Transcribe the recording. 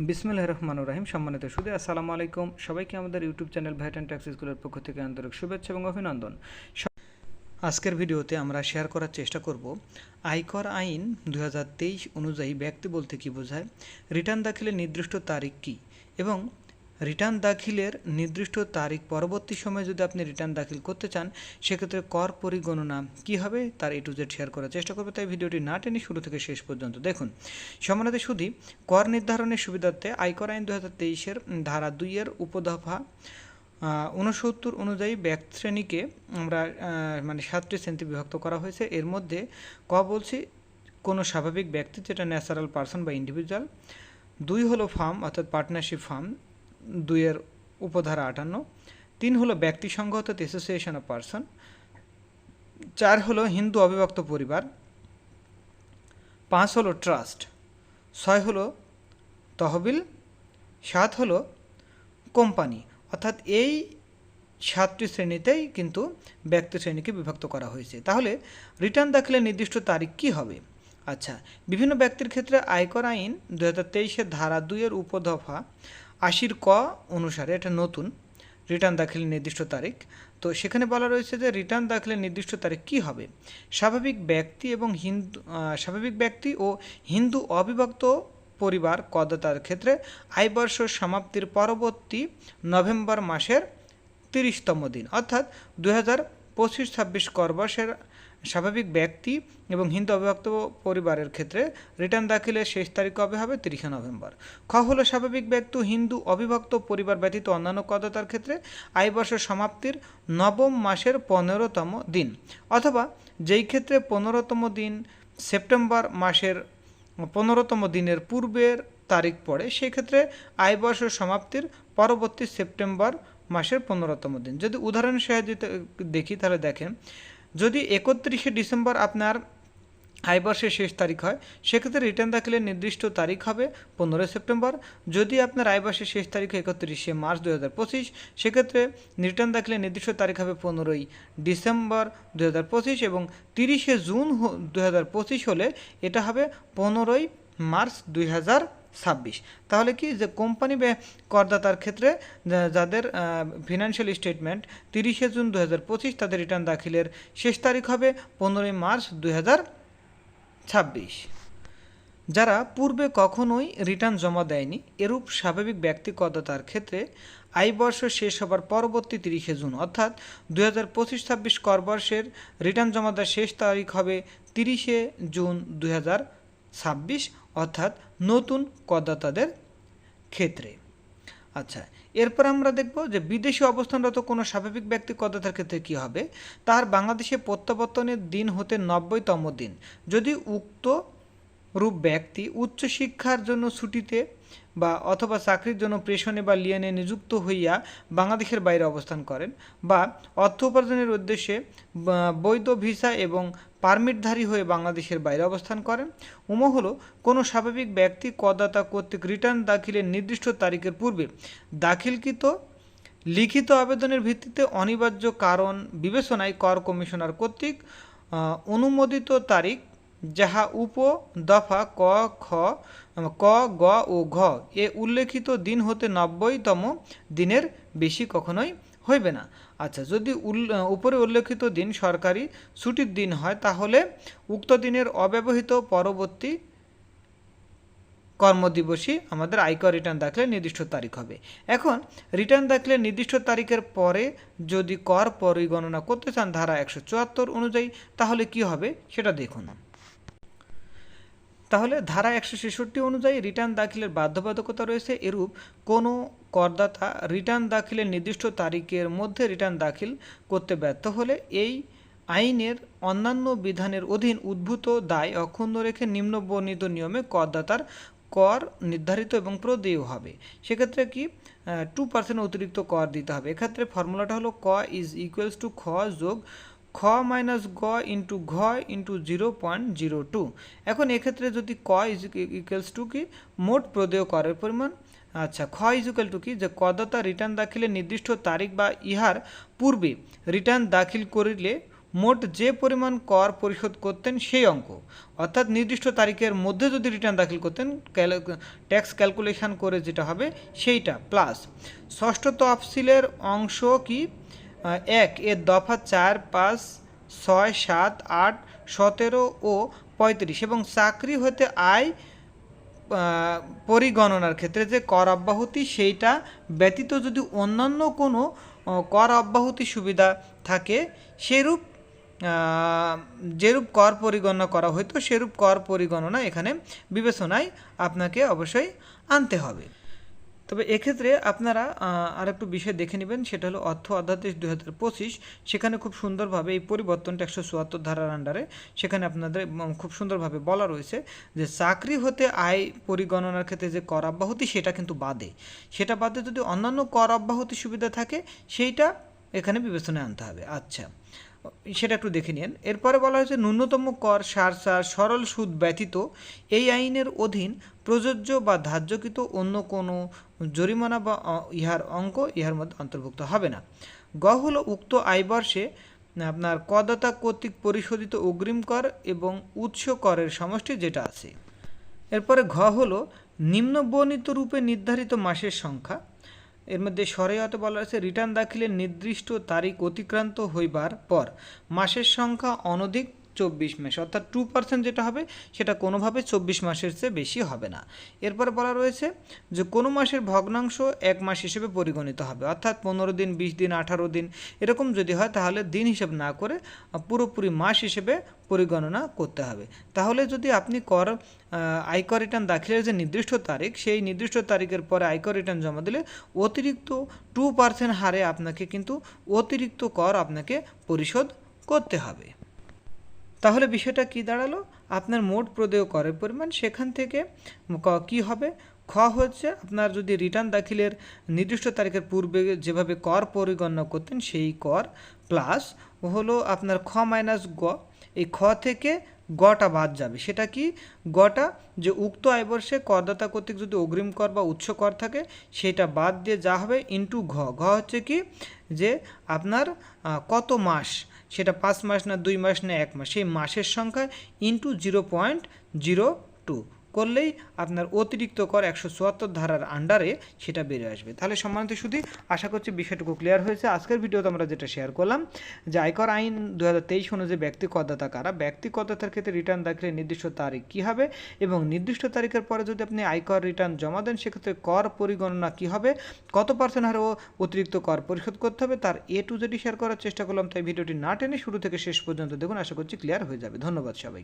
বিসমিল্লাহ রহমান রাহিম, সম্মানিত সুদে, আসসালামু আলাইকুম। সবাইকে আমাদের YouTube channel VAT and tax স্কুলের পক্ষ থেকে আন্তরিক শুভেচ্ছা এবং অভিনন্দন। আজকের ভিডিওতে আমরা শেয়ার করার চেষ্টা করব আয়কর আইন দুই হাজার তেইশ অনুযায়ী ব্যক্তি বলতে কী বোঝায়, রিটার্ন দাখিলের নির্দিষ্ট তারিখ কী এবং রিটার্ন দাখিলের নির্দিষ্ট তারিখ পরবর্তী সময়ে যদি আপনি রিটার্ন দাখিল করতে চান, সেক্ষেত্রে কর পরিগণনা কী হবে তার এ টু জেড শেয়ার করার চেষ্টা করবে। তাই ভিডিওটি না টেনে শুরু থেকে শেষ পর্যন্ত দেখুন। সমানাতে শুধু কর নির্ধারণের সুবিধার্থে আয়কর আইন দু হাজার তেইশের ধারা দুইয়ের উপদফা উনসত্তর অনুযায়ী ব্যক্তি শ্রেণীকে আমরা মানে সাতটি শ্রেণীতে বিভক্ত করা হয়েছে। এর মধ্যে ক বলছি, কোনো স্বাভাবিক ব্যক্তি যেটা ন্যাচারাল পার্সন বা ইন্ডিভিজুয়াল। দুই হলো ফার্ম, অর্থাৎ পার্টনারশিপ ফার্ম। দুইয়ের উপধারা আটান্ন। তিন হলো ব্যক্তি সংঘ অর্থাৎ অ্যাসোসিয়েশন অফ পার্সন চার হলো হিন্দু অবিভক্ত পরিবার। পাঁচ হলো ট্রাস্ট ছয় হলো তহবিল। সাত হলো কোম্পানি অর্থাৎ এই সাতটি শ্রেণীতেই কিন্তু ব্যক্তি শ্রেণীকে বিভক্ত করা হয়েছে। তাহলে রিটার্ন দাখিলের নির্দিষ্ট তারিখ কি হবে? আচ্ছা বিভিন্ন ব্যক্তির ক্ষেত্রে আয়কর আইন দু হাজার তেইশের ধারা দুইয়ের উপদফা আশির ক অনুসারে, এটা নতুন রিটার্ন দাখিলের নির্দিষ্ট তারিখ। তো সেখানে বলা রয়েছে যে রিটার্ন দাখিলের নির্দিষ্ট তারিখ কি হবে? স্বাভাবিক ব্যক্তি এবং হিন্দু স্বাভাবিক ব্যক্তি ও হিন্দু অবিভক্ত পরিবার করদাতার ক্ষেত্রে আয়বর্ষ সমাপ্তির পরবর্তী নভেম্বর মাসের তিরিশতম দিন, অর্থাৎ দু হাজার পঁচিশ ছাব্বিশ করবর্ষের স্বাভাবিক ব্যক্তি এবং হিন্দু অবিভক্ত পরিবারের ক্ষেত্রে রিটার্ন দাখিলের শেষ তারিখ কবে হবে? তিরিশে নভেম্বর। খ হলো স্বাভাবিক ব্যক্তি হিন্দু অবিভক্ত পরিবার ব্যতীত অন্যান্য করদাতার ক্ষেত্রে আয়বর্ষ সমাপ্তির নবম মাসের পনেরোতম দিন অথবা যেই ক্ষেত্রে পনেরোতম দিন সেপ্টেম্বর মাসের পনেরোতম দিনের পূর্বের তারিখ পড়ে সেক্ষেত্রে আয়বর্ষ সমাপ্তির পরবর্তী সেপ্টেম্বর মাসের পনেরোতম দিন। যদি উদাহরণ সাহায্যে দেখি, তাহলে দেখেন যদি একত্রিশে ডিসেম্বর আপনার আয়বর্ষের শেষ তারিখ হয়, সেক্ষেত্রে রিটার্ন দাখিলের নির্দিষ্ট তারিখ হবে পনেরোই সেপ্টেম্বর। যদি আপনার আয়বর্ষের শেষ তারিখ একত্রিশে মার্চ দু হাজার পঁচিশ, সেক্ষেত্রে রিটার্ন দাখিলের নির্দিষ্ট তারিখ হবে পনেরোই ডিসেম্বর দু হাজার পঁচিশ এবং তিরিশে জুন দু হাজার পঁচিশ হলে এটা হবে পনেরোই মার্চ দুই হাজার ছাব্বিশ। তাহলে কি যে কোম্পানি করদাতার ক্ষেত্রে যাদের ফিনান্সিয়াল স্টেটমেন্ট তিরিশে জুন দু তাদের রিটার্ন দাখিলের শেষ তারিখ হবে পনেরোই মার্চ হাজার ছাব্বিশ। যারা পূর্বে কখনোই রিটার্ন জমা দেয়নি, এরূপ স্বাভাবিক ব্যক্তি করদাতার ক্ষেত্রে আয়বর্ষ শেষ হবার পরবর্তী তিরিশে জুন, অর্থাৎ দুই হাজার পঁচিশ ছাব্বিশ করবর্ষের রিটার্ন জমা দেওয়ার শেষ তারিখ হবে তিরিশে জুন দুই হাজার ছাব্বিশ অর্থাৎ নতুন করদাতাদের ক্ষেত্রে। আচ্ছা এরপর আমরা দেখব যে বিদেশি অবস্থানরত কোনো স্বাভাবিক ব্যক্তি করদাতার ক্ষেত্রে কী হবে। তার বাংলাদেশে প্রত্যাবর্তনের দিন হতে নব্বইতম দিন। যদি উক্ত রূপ ব্যক্তি উচ্চশিক্ষার জন্য ছুটিতে বা অথবা চাকরির জন্য প্রেষণে বা লিয়ানে নিযুক্ত হইয়া বাংলাদেশের বাইরে অবস্থান করেন বা অর্থ উপার্জনের উদ্দেশ্যে বৈধ ভিসা এবং পারমিটধারী হয়ে বাংলাদেশের বাইরে অবস্থান করেন। উম হলো কোনো স্বাভাবিক ব্যক্তি করদাতা কর্তৃক রিটার্ন দাখিলের নির্দিষ্ট তারিখের পূর্বে দাখিলকৃত লিখিত আবেদনের ভিত্তিতে অনিবার্য কারণ বিবেচনায় কর কমিশনার কর্তৃক অনুমোদিত তারিখ যাহা উপ, দফা, ক, খ, ক, গ ও ঘ, এ উল্লেখিত দিন হতে নব্বইতম দিনের বেশি কখনোই হইবে না। আচ্ছা যদি উপরে উল্লেখিত দিন সরকারি ছুটির দিন হয়, তাহলে উক্ত দিনের অব্যবহৃত পরবর্তী কর্মদিবসই আমাদের আয়কর রিটার্ন দাখিলের নির্দিষ্ট তারিখ হবে। এখন, রিটার্ন দাখিলের নির্দিষ্ট তারিখের পরে যদি কর পরিগণনা করতে চান ধারা একশো চুয়াত্তর অনুযায়ী, তাহলে কি হবে? সেটা দেখুন। তাহলে ধারা একশো ছেষট্টি অনুযায়ী রিটার্ন দাখিলের বাধ্যবাধকতা রয়েছে এরূপ কোনো করদাতা রিটার্ন দাখিলের নির্দিষ্ট তারিখের মধ্যে রিটার্ন দাখিল করতে ব্যর্থ হলে এই আইনের অন্যান্য বিধানের অধীন উদ্ভূত দায় অক্ষুণ্ণ রেখে নিম্ন বর্ণিত নিয়মে করদাতার কর নির্ধারিত এবং প্রদেয় হবে। সেক্ষেত্রে কি? টু পার্সেন্ট অতিরিক্ত কর দিতে হবে। এক্ষেত্রে ফর্মুলাটা হলো ক ইজ ইকুয়ালস টু খ যোগ খ মাইনাস গ ইন্টু ঘ into zero point zero two. এখন এক্ষেত্রে যদি ক ইজ ইকুয়ালস টু কি? মোট প্রদেয় করের পরিমাণ। আচ্ছা খ ইজুকাল টু কি? যে করদাতা রিটার্ন দাখিলের নির্দিষ্ট তারিখ বা ইহার পূর্বে রিটার্ন দাখিল করিলে মোট যে পরিমাণ কর পরিশোধ করতেন সেই অঙ্ক। অর্থাৎ নির্দিষ্ট তারিখের মধ্যে যদি রিটার্ন দাখিল করতেন ট্যাক্স ক্যালকুলেশন করে যেটা হবে সেইটা, প্লাস। ষষ্ঠ তফসিলের অংশ কি? এক, এর দফা চার, পাঁচ, ছয়, সাত, আট, সতেরো ও পঁয়ত্রিশ এবং চাকরি হতে আয় পরিগণনার ক্ষেত্রে যে কর অব্যাহতি সেইটা ব্যতীত যদি অন্যান্য কোনো কর অব্যাহতি সুবিধা থাকে, সেরূপ যেরূপ কর পরিগণনা করা হয়তো সেরূপ কর পরিগণনা এখানে বিবেচনায় আপনাকে অবশ্যই আনতে হবে। তবে এক্ষেত্রে আপনারা আর একটু বিষয় দেখে নেবেন, সেটা হলো অর্থ অধ্যাদেশ দুই হাজার পঁচিশ, সেখানে খুব সুন্দরভাবে এই পরিবর্তনটা একশো চুয়াত্তর ধারার আন্ডারে সেখানে আপনাদের খুব সুন্দরভাবে বলা রয়েছে যে চাকরি হতে আয় পরিগণনার ক্ষেত্রে যে কর অব্যাহতি, সেটা কিন্তু বাদে। সেটা বাদে যদি অন্যান্য কর অব্যাহতি সুবিধা থাকে, সেইটা এখানে বিবেচনায় আনতে হবে। আচ্ছা। সেটা একটু দেখে নিন। এরপরে বলা হয়েছে, ন্যূনতম কর, সার সার, সরল সুদ ব্যতীত এই আইনের অধীন প্রযোজ্য বা ধার্যকৃত অন্য কোনো জরিমানা বা ইহার অঙ্ক ইহার মধ্যে অন্তর্ভুক্ত হবে না। গ হল, উক্ত আয়বর্ষে আপনার করদাতা কর্তৃক পরিশোধিত অগ্রিম কর এবং উৎস করের সমষ্টি যেটা আছে। এরপরে ঘ হলো, নিম্নবর্ণিত রূপে নির্ধারিত মাসের সংখ্যা। এর মধ্যে সরেয়তে বলা আছে, রিটার্ন দাখিলের নির্দিষ্ট তারিখ অতিক্রান্ত হইবার পর মাসের সংখ্যা অনধিক চব্বিশ মাস, অর্থাৎ টু পার্সেন্ট যেটা হবে, সেটা কোনোভাবে চব্বিশ মাসের চেয়ে বেশি হবে না। এরপরে বলা রয়েছে যে কোনো মাসের ভগ্নাংশ এক মাস হিসেবে পরিগণিত হবে, অর্থাৎ পনেরো দিন, বিশ দিন, আঠারো দিন, এরকম যদি হয় তাহলে দিন হিসেব না করে পুরোপুরি মাস হিসেবে পরিগণনা করতে হবে। তাহলে যদি আপনি কর আয়কর রিটার্ন দাখিলের যে নির্দিষ্ট তারিখ, সেই নির্দিষ্ট তারিখের পরে আয়কর রিটার্ন জমা দিলে অতিরিক্ত টু পার্সেন্ট হারে আপনাকে কিন্তু অতিরিক্ত কর আপনাকে পরিশোধ করতে হবে। তাহলে বিষয়টা কি দাঁড়াল? আপনার মোট প্রদেয় করের পরিমাণ, সেখান থেকে ক- কি হবে? খ হচ্ছে আপনার যদি রিটার্ন দাখিলের নির্দিষ্ট তারিখের পূর্বে যেভাবে কর পরিগণনা করতেন, সেই কর প্লাস হলো আপনার খ মাইনাস গ। এই খ থেকে গটা বাদ যাবে। সেটা কি? গটা যে উক্ত আয়বর্ষে করদাতা কর্তৃক যদি অগ্রিম কর বা উচ্চ কর থাকে, সেটা বাদ দিয়ে যা হবে ইন্টু ঘ। ঘ হচ্ছে কি? যে আপনার কত মাস সেটা পাঁচ মাস না দুই মাস না এক মাস, সেই মাসের সংখ্যা into zero point zero two করলেই আপনার অতিরিক্ত কর একশো চুয়াত্তর ধারার আন্ডারে সেটা বেরিয়ে আসবে। তাহলে সম্মানিত শুধু আশা করছি বিষয়টুকু ক্লিয়ার হয়েছে। আজকের ভিডিওতে আমরা যেটা শেয়ার করলাম, যে আয়কর আইন দু হাজার তেইশ অনুযায়ী ব্যক্তি করদাতা কারা? ব্যক্তি করদাতার ক্ষেত্রে রিটার্ন দাখিলের নির্দিষ্ট তারিখ কী হবে? এবং নির্দিষ্ট তারিখের পরে যদি আপনি আয়কর রিটার্ন জমা দেন, সেক্ষেত্রে কর পরিগণনা কী হবে? কত পার্সেন্ট হারে অতিরিক্ত কর পরিশোধ করতে হবে? তার এ টু জেডি শেয়ার করার চেষ্টা করলাম, তাই ভিডিওটি না টেনে শুরু থেকে শেষ পর্যন্ত দেখুন। আশা করছি ক্লিয়ার হয়ে যাবে। ধন্যবাদ সবাইকে।